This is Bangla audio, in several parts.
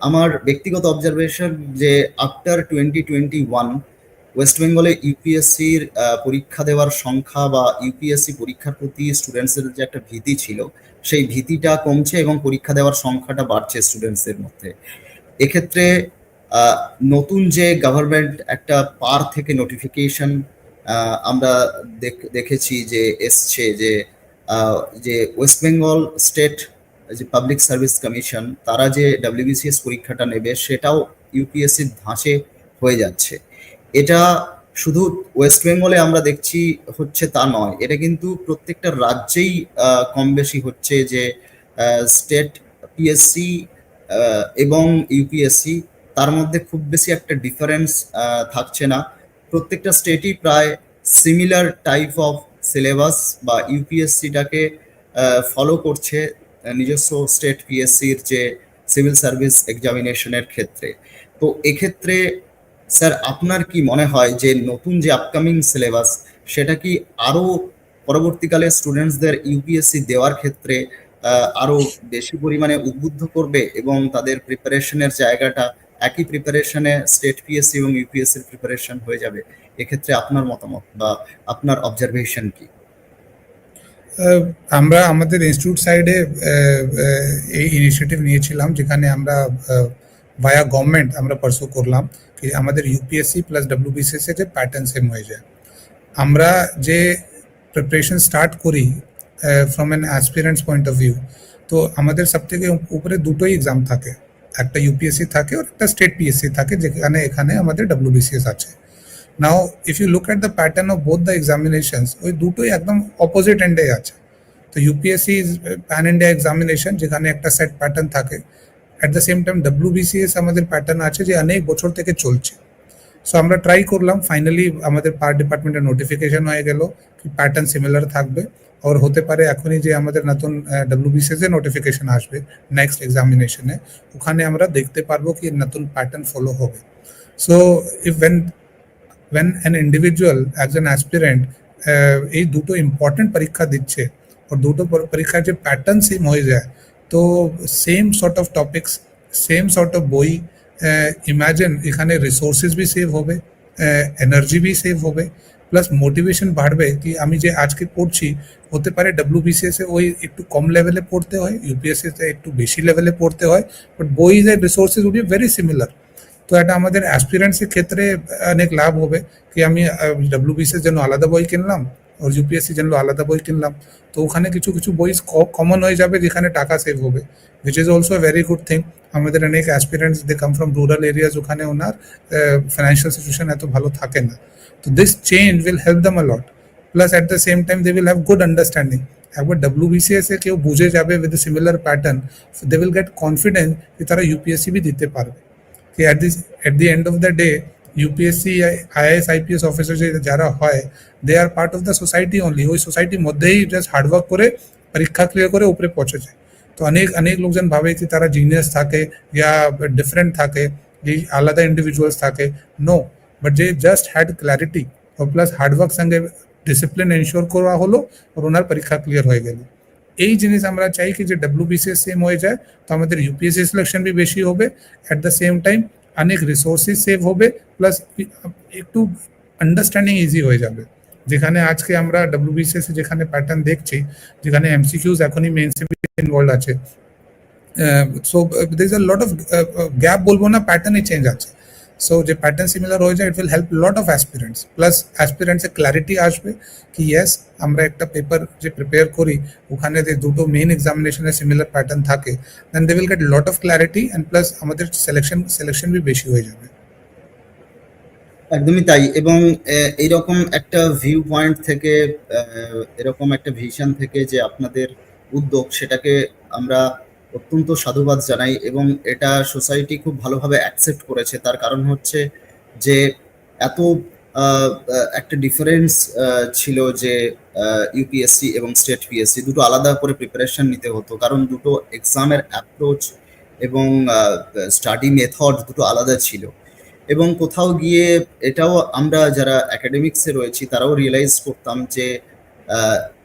আমার ব্যক্তিগত অবজারভেশন যে after twenty twenty one west বেঙ্গলে ইউপিএসসির পরীক্ষা দেওয়ার সংখ্যা বা ইউপিএসসি পরীক্ষার প্রতি স্টুডেন্টসের যে একটা ভীতি ছিল, সেই ভীতিটা কমছে এবং পরীক্ষা দেওয়ার সংখ্যাটা বাড়ছে স্টুডেন্টসদের মধ্যে। এক্ষেত্রে নতুন যে গভর্নমেন্ট একটা পার থেকে নোটিফিকেশন আমরা দেখেছি যে এসছে যে যে ওয়েস্ট বেঙ্গল স্টেট যে পাবলিক সার্ভিস কমিশন তারা যে ডাব্লিউবিসিএস পরীক্ষাটা নেবে, সেটাও ইউপিএসসির ধাঁচে হয়ে যাচ্ছে। এটা শুধু ওয়েস্ট বেঙ্গলে আমরা দেখছি হচ্ছে তা নয়, এটা কিন্তু প্রত্যেকটা রাজ্যেই কম বেশি হচ্ছে যে স্টেট পিএসসি এবং ইউপিএসসি তার মধ্যে খুব বেশি একটা ডিফারেন্স থাকছে না। প্রত্যেকটা স্টেটই প্রায় সিমিলার টাইপ অফ সিলেবাস বা ইউপিএসসিটাকে ফলো করছে। নিজস্ব স্টেট পিএসসির যে সিভিল সার্ভিস এক্সামিনেশনের ক্ষেত্রে। তো এক্ষেত্রে স্যার আপনার কি মনে হয় যে নতুন যে আপকামিং সিলেবাস সেটা কি আরও পরবর্তীকালে স্টুডেন্টসদের ইউপিএসসি দেওয়ার ক্ষেত্রে আরও বেশি পরিমাণে উদ্বুদ্ধ করবে এবং তাদের প্রিপারেশনের জায়গাটা একই প্রিপারেশনে স্টেট পিএসসি এবং ইউপিএসসির প্রিপারেশন হয়ে যাবে? এক্ষেত্রে আপনার মতামত বা আপনার অবজারভেশন কি? আমরা আমাদের ইনস্টিটিউট সাইডে এই ইনিশিয়েটিভ নিয়েছিলাম, যেখানে আমরা ভায়া গভর্নমেন্ট আমরা পারসু করলাম কি আমাদের ইউপিএসসি প্লাস ডাব্লিউবিসিএস যে প্যাটার্ন সেম হয়ে যায়। আমরা যে প্রিপারেশন স্টার্ট করি from an aspirants point of view তো আমাদের সব থেকে উপরে দুটোই এক্সাম থাকে, একটা ইউপিএসসি থাকে আর একটা স্টেট পিএসসি থাকে, যেখানে, এখানে আমাদের ডাব্লিউবিসিএস আছে। Now if you look at the pattern of both the examinations ওই দুটোই একদম অপোজিট এন্ডে আছে। তো UPSC is pan India examination যেখানে একটা সেট প্যাটার্ন থাকে। At the same time WBCS আমাদের প্যাটার্ন আছে যে অনেক বছর থেকে চলছে। সো আমরা ট্রাই করলাম ফাইনালি আমাদের পার ডিপার্টমেন্টের নোটিফিকেশন হয়ে গেল কি প্যাটার্ন সিমিলার থাকবে। আর হতে পারে এখনই যে আমাদের নতুন ডাব্লিউবিসিএস এর নোটিফিকেশন আসবে নেক্সট এক্সামিনেশনে ওখানে আমরা দেখতে পারব কি নতুন প্যাটার্ন ফলো হবে। So if when an individual একজন অ্যাসপিরেন্ট এই দুটো ইম্পর্টেন্ট পরীক্ষা দিচ্ছে আর দুটো পরীক্ষার যে প্যাটার্ন সেম হয়ে যায়, তো same sort of topics same sort of বই ইমাজিন এখানে রিসোর্সেস বি সেভ হবে এনার্জি বি সেভ হবে প্লাস মোটিভেশন বাড়বে কি আমি যে আজকে পড়ছি, হতে পারে ডাব্লিউবিসিএস ওই একটু কম লেভেলে পড়তে হয় ইউপিএসসি তে একটু বেশি লেভেলে পড়তে হয় বাট বই এর resources would be very similar তো এটা আমাদের অ্যাসপিরেন্টসের ক্ষেত্রে অনেক লাভ হবে কি আমি ডাব্লিউবিসিএস জন্য আলাদা বই কিনলাম আর ইউপিএসসি জন্য আলাদা বই কিনলাম। তো ওখানে কিছু কিছু বই কমন হয়ে যাবে যেখানে টাকা সেভ হবে which is also very good thing আমাদের অনেক aspirants they come from rural areas ওখানে ওনার ফাইন্যান্সিয়াল সিচুয়েশন এত ভালো থাকে না। তো this change will help them lot plus at the same time they will have good understanding একবার ডাব্লিউবিসিএস এ কেউ বুঝে যাবে with similar pattern they will get confidence যে তারা ইউপিএসসি বি দিতে পারবে। কি at this at the end of the day UPSC IAS IPS officer যারা হয় they are part of the society only ওই সোসাইটির মধ্যেই জাস্ট হার্ডওয়ার্ক করে, পরীক্ষা ক্লিয়ার করে উপরে পৌঁছে যায়। তো অনেক অনেক লোকজন ভাবে কি তারা জিনিয়াস থাকে ইয়া ডিফারেন্ট থাকে, যে আলাদা ইন্ডিভিজুয়ালস থাকে। নো বাট যে জাস্ট হ্যাড ক্ল্যারিটি ও প্লাস হার্ডওয়ার্ক সঙ্গে ডিসিপ্লিন এনশোর করা হলো, আর ওনার পরীক্ষা ক্লিয়ার হয়ে গেল। এই জিনিস আমরা চাই কি যে ডাব্লিউবিসিএস সেম হয়ে যায়, তো আমাদের ইউপিএসসি সিলেকশন বি বেশি হবে। অ্যাট দ্য সেম টাইম অনেক রিসোর্সেস সেভ হবে প্লাস একটু আন্ডারস্ট্যান্ডিং ইজি হয়ে যাবে। যেখানে আজকে আমরা ডাব্লিউবিসিএস যেখানে প্যাটার্ন দেখছি, যেখানে এমসিকিউজ এখনই মেন ইনভলভ আছে। So there is a lot of gap বলব না প্যাটার্নই চেঞ্জ আছে। সো যে প্যাটার্ন সিমিলার হয়ে যায় it will help lot of aspirants plus অ্যাসপিরেন্টসে clarity আসবে কি ইয়েস আমরা একটা পেপার যে প্রিপেয়ার করি ওখানে যে দুটো মেইন এক্সামিনেশনের সিমিলার প্যাটার্ন থাকে then they will get lot of clarity and plus আমাদের সিলেকশন সিলেকশন বি বেশি হয়ে যাবে একদমই তাই। এবং এইরকম একটা ভিউ পয়েন্ট থেকে এরকম একটা ভিশন থেকে যে আপনাদের উদ্যোগ, সেটাকে আমরা অত্যন্ত সাধুবাদ জানাই এবং এটা সোসাইটি খুব ভালোভাবে অ্যাকসেপ্ট করেছে। তার কারণ হচ্ছে যে এত একটা ডিফারেন্স ছিল যে ইউপিএসসি এবং স্টেট পিএসসি দুটো আলাদা করে প্রিপারেশন নিতে হতো। কারণ দুটো এক্সামের অ্যাপ্রোচ এবং স্টাডি মেথড দুটো আলাদা ছিল। এবং কোথাও গিয়ে এটাও আমরা যারা একাডেমিক্সে রয়েছি, তারাও রিয়েলাইজ করতাম যে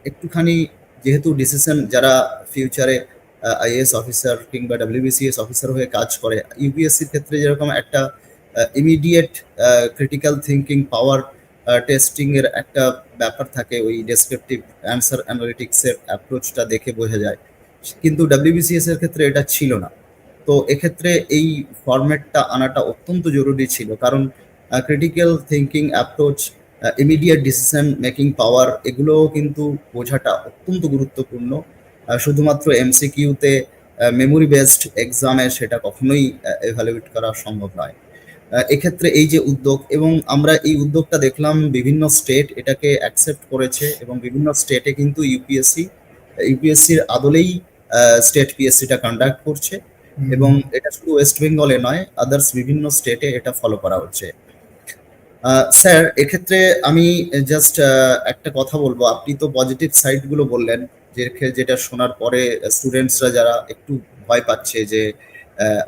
একটুখানি যেহেতু ডিসিশন যারা ফিউচারে আইএএস অফিসার কিংবা ডাব্লিউবিসিএস অফিসার হয়ে কাজ করে। ইউপিএসসির ক্ষেত্রে যেরকম একটা immediate critical thinking power testing এর একটা ব্যাপার থাকে, ওই ডেসক্রিপটিভ অ্যান্সার অ্যানালিটিক্সের অ্যাপ্রোচটা দেখে বোঝা যায়। কিন্তু ডাব্লিউবিসিএস এর ক্ষেত্রে এটা ছিল না। তো এক্ষেত্রে এই ফরম্যাটটা আনাটা অত্যন্ত জরুরি ছিল। কারণ critical thinking approach immediate decision making power এগুলোও কিন্তু বোঝাটা অত্যন্ত গুরুত্বপূর্ণ। শুধুমাত্র এমসিকিউতে মেমোরি বেসড এক্সামে সেটা কখনোই এভালুয়েট করা সম্ভব নয়। এক্ষেত্রে এই যে উদ্যোগ এবং আমরা এই উদ্যোগটা দেখলাম বিভিন্ন স্টেট এটাকে অ্যাকসেপ্ট করেছে এবং বিভিন্ন স্টেটে কিন্তু ইউপিএসসি ইউপিএসসির আদলেই স্টেট পিএসসিটা কন্ডাক্ট করছে এবং এটা শুধু ওয়েস্ট বেঙ্গলে নয় আদার্স বিভিন্ন স্টেটে এটা ফলো করা হচ্ছে। স্যার এক্ষেত্রে আমি জাস্ট একটা কথা বলব। আপনি তো পজিটিভ সাইডগুলো বললেন। যেটা শোনার পরে স্টুডেন্টসরা যারা একটু ভয় পাচ্ছে যে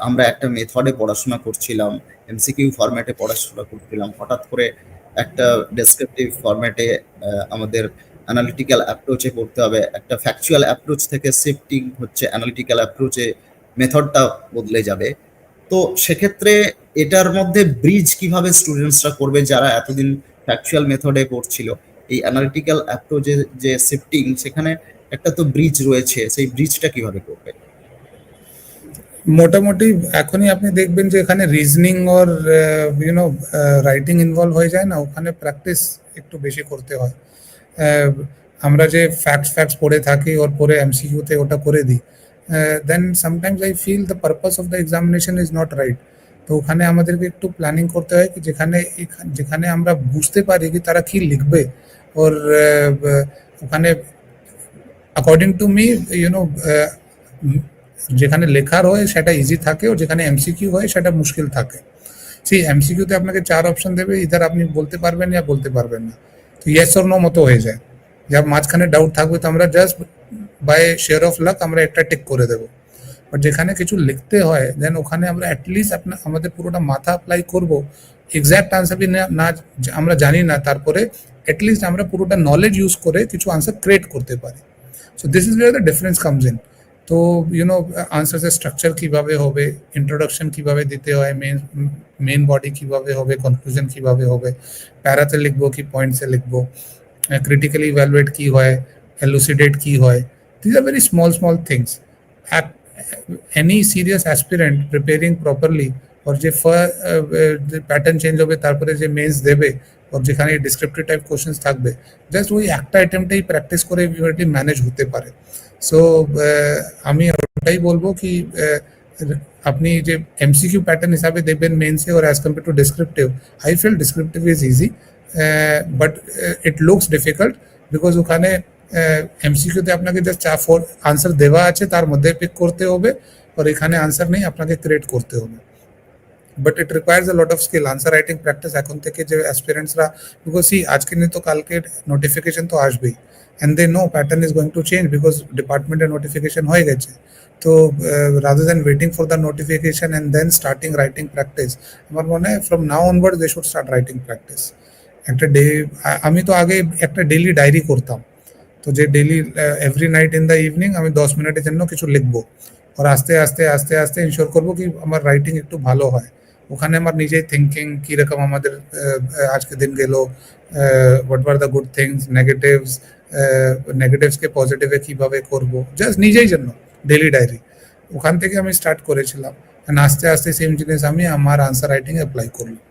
আমরা একটা মেথডে পড়াশোনা করছিলাম এমসিকিউ ফরম্যাটে পড়াশোনা করছিলাম, হঠাৎ করে একটা ডেসক্রিপটিভ ফরম্যাটে আমাদের অ্যানালিটিক্যাল অ্যাপ্রোচে পড়তে হবে। একটা ফ্যাকচুয়াল অ্যাপ্রোচ থেকে শিফটিং হচ্ছে অ্যানালিটিক্যাল অ্যাপ্রোচে মেথডটা বদলে যাবে। তো সেক্ষেত্রে এটার মধ্যে ব্রিজ কীভাবে স্টুডেন্টসরা করবে যারা এতদিন ফ্যাকচুয়াল মেথডে পড়ছিল? এই অ্যানালিটিক্যাল অ্যাপ্রোচে যে শিফটিং সেখানে একটা তো ব্রিজ রয়েছে সেই ব্রিজটা কীভাবে করবে? মোটামুটি এখনই আপনি দেখবেন যে এখানে reasoning or you know writing involve হয়ে যায় না ওখানে প্র্যাকটিস একটু বেশি করতে হয়। আহ, আমরা যে ফ্যাক্টস ফ্যাক্টস পড়ে থাকি ওর পরে এমসিকিউতে ওটা করে দিই then sometimes I feel the purpose of the examination is not right তো ওখানে আমাদেরকে একটু প্ল্যানিং করতে হয় কি যেখানে এখা- যেখানে আমরা বুঝতে পারি কি তারা কি লিখবে ওর আহ, ওখানে অ্যাকর্ডিং টু মি ইউনো যেখানে লেখার হয় সেটা ইজি থাকে ও যেখানে এমসিকিউ হয় সেটা মুশকিল থাকে। সেই এমসিকিউতে আপনাকে চার অপশন দেবে ইধার আপনি বলতে পারবেন ইয়া বলতে পারবেন না। তো ইয়েস অর নো মতো হয়ে যায়। যা মাঝখানে ডাউট থাকবে, তো আমরা just by sheer of luck আমরা একটা টিক করে দেবো। বাট যেখানে কিছু লিখতে হয় দেন ওখানে আমরা অ্যাটলিস্ট আপনার আমাদের পুরোটা মাথা অ্যাপ্লাই করব। এক্স্যাক্ট আনসার না না, আমরা জানি না, তারপরে অ্যাটলিস্ট আমরা পুরোটা নলেজ ইউজ করে কিছু আনসার ক্রিয়েট করতে পারি। So this is where the difference comes in তো ইউনো আনসার্সের স্ট্রাকচার কীভাবে হবে ইন্ট্রোডাকশন কীভাবে দিতে হয় মেন মেন বডি কীভাবে হবে কনক্লুশন কীভাবে হবে প্যারাতে লিখব কি পয়েন্টসে লিখব ক্রিটিক্যালি ইভ্যালুয়েট কি হয় এলুসিডেট কি হয় this are very small small things any serious aspirant preparing properly or যে প্যাটার্ন চেঞ্জ হবে তারপরে যে মেন্স দেবে ওর যেখানে ডিসক্রিপটিভ টাইপ কোশ্চেন্স থাকবে জাস্ট ওই একটা আইটেমটাই প্র্যাকটিস করে এটি ম্যানেজ হতে পারে সো আমি ওটাই বলব কি আহ, আপনি যে এমসিকিউ প্যাটার্ন হিসাবে দেখবেন মেন্সে or as compare to descriptive I feel descriptive is easy but it looks difficult because ওখানে এমসিকিউতে আপনাকে জাস্ট চা ফোর আনসার দেওয়া আছে তার মধ্যে পিক করতে হবে আর এখানে আনসার নেই আপনাকে ক্রিয়েট করতে হবে but it requires a lot of skill answer writing practice এখন থেকে যে অ্যাসপিরেন্টসরা বিকজ সি আজকে নিয়ে তো কালকে নোটিফিকেশন তো আসবেই। And they know pattern is going to change because ডিপার্টমেন্টের নোটিফিকেশন হয়ে গেছে। তো rather than waiting for the notification and then starting writing practice আমার মনে হয় from now onward they should start writing practice একটা ডে আমি তো আগে একটা ডেলি ডায়েরি করতাম। তো যে daily every night in the evening আমি দশ মিনিটের জন্য কিছু লিখব। আর আস্তে আস্তে আস্তে আস্তে ইনশোর করব কি আমার রাইটিং একটু ভালো হয়। ওখানে আমার নিজেই থিঙ্কিং কীরকম আমাদের আজকে দিন গেল what are the good things negatives নেগেটিভসকে পজিটিভে কীভাবে করব? জাস্ট নিজেই জন্য ডেলি ডায়েরি ওখান থেকে আমি স্টার্ট করেছিলাম। আস্তে আস্তে সেম জিনিস আমি আমার আনসার রাইটিং অ্যাপ্লাই করলাম।